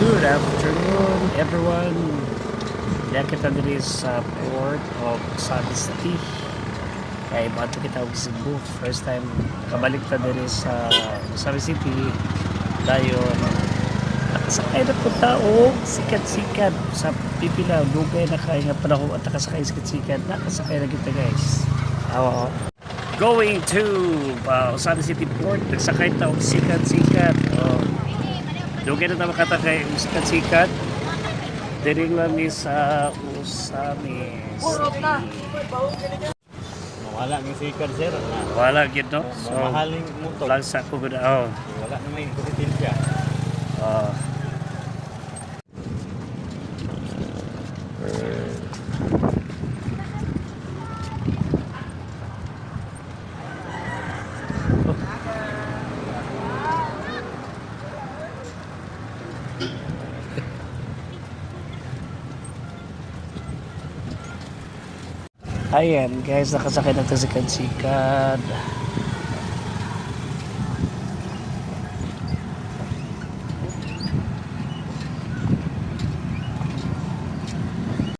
Good afternoon, everyone. Diyan kita diri sa port of Sabi City. Kay bato kita og Cebu. First time kabalik ta diri sa Sabi City. Dayon nakasakay na po tao sikat-sikat sa pipila dugay na kay nga panahon at nakasakay sikat-sikat nakasakay na kita guys awa going to uh, Sabi City Port nagsakay ta og sikat-sikat oh. Dugay na tayo makatakay sikat-sikat. Diri lang ni sa Usami City. Wala ng sikat sir. Wala gid no. So, mahaling motor. lansa ko gud oh. Wala na may konsistensya. Ayan guys, nakasakay na ito sa Kansikad.